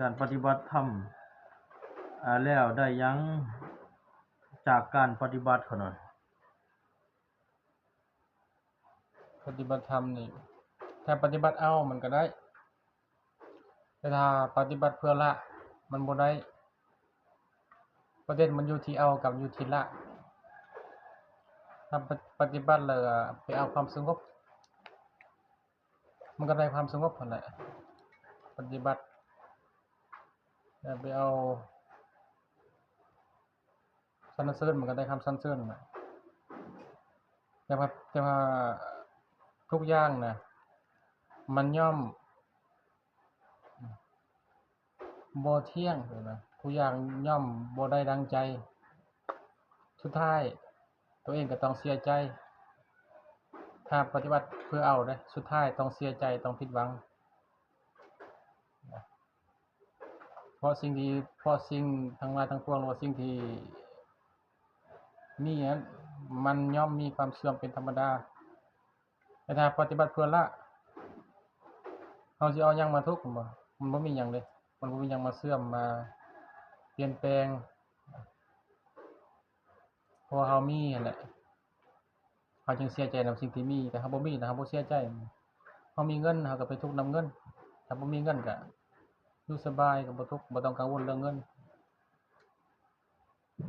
การปฏิบัติธรรมแล้วได้ยังจากการปฏิบัติขาหน่อยปฏิบัติธรรมนี่ถ้าปฏิบัติเอามันก็ได้ แต่ถ้าปฏิบัติเพื่อละ มันบ่ได้ ประเด็นมันอยู่ที่เอากับอยู่ที่ละ ถ้าปฏิบัติแล้วไปเอาความสงบ มันก็ได้ความสงบนั่นแหละปฏิบัติไปเอาสรรเสริญมันก็ได้คำสรรเสริญนั่นแหละแต่ว่าแต่ว่าทุกอย่างนะมันย่อมบ่เที่ยงเลยนะทุกอย่างย่อมบ่ได้ดังใจสุดท้าย ตัวเองก็ต้องเสียใจ ถ้าปฏิบัติเพื่อเอาเด้สุดท้ายต้องเสียใจต้องผิดหวัง เพราะสิ่งที่เพราะสิ่งทั้งหลายทั้งปวงหรือสิ่งที่มีนั้นมันย่อมมีความเสื่อมเป็นธรรมดา แต่ถ้าปฏิบัติเพื่อละเราจะเอายังมาทุกข์บ่มันบ่มีหยังเลย มันบ่มีหยังมาเสื่อมมาเปลี่ยนแปลงเพราะเรามีนั่นแหละ เราจึงเสียใจในสิ่งที่มีแต่เราบ่มีนะเราบ่เสียใจเรามีเงินเราก็ไปทุกข์นํเงินถ้าบ่มีเงินก็อยู่สบายก็บ่ทุกข์บ่ต้องกังวลเรื่องเงิน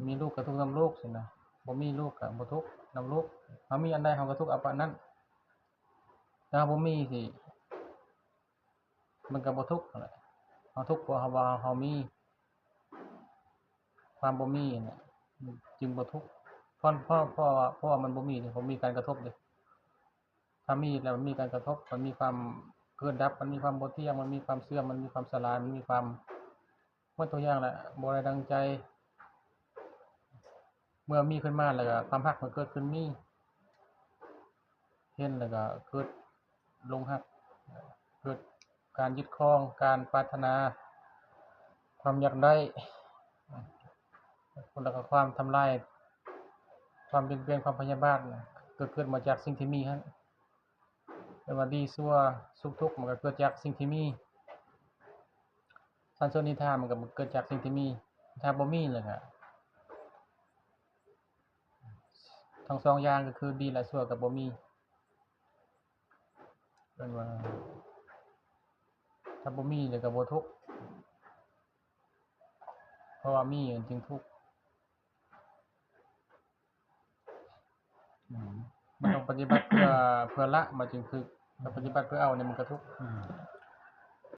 มีลูกก็ทุกข์นํลูกสินะบ่มีลูกก็บ่ทุกข์นํลูกเรามีอันใดเราก็ทุกข์อาปนนั้นถ้าบ่มีสิมันก็บ่ทุกข์แหละเราทุกข์เพราะเราว่าเรามีความบ่มีเนี่ยจึงบ่ทุกข์ พราะเพราะเพราะว่าเพราะว่ามันบ่มีนี่ผมมีการกระทบเลยถ้ามีแล้วมันมีการกระทบ มันมีความเกิดดับ มันมีความบ่เที่ยงมันมีความเสื่อมมันมีความสลายมันมีความหมดตัวอย่างแหละบ่ได้ดังใจ เมื่อมีขึ้นมาแล้วก็ความรักมันเกิดขึ้นมีเห็นแล้วก็เกิดลงหัก เกิดการยึดครอง การปรารถนา ความอยากได้แล้วก็ความทำลาย ความเบียดเบียนความพยาบาทน่ะเกิดขึ้นมาจากสิ่งที่มีฮะไม่ว่าดีซั่วสุขทุกข์มันก็เกิดจากสิ่งที่มีสันโซนิทามันก็เกิดจากสิ่งที่มีถ้าบ่มีเลยก็ทั้งสองอย่างก็คือดีและชั่วกับบ่มีเป็นว่าถ้าบ่มีเลยก็บ่ทุกข์เพราะว่ามีมันจึงทุกข์ มันต้องปฏิบัติเพื่อเพื่อละมันจึงคือปฏิบัติเพื่อเอาเนี่ยมันก็ทุกข์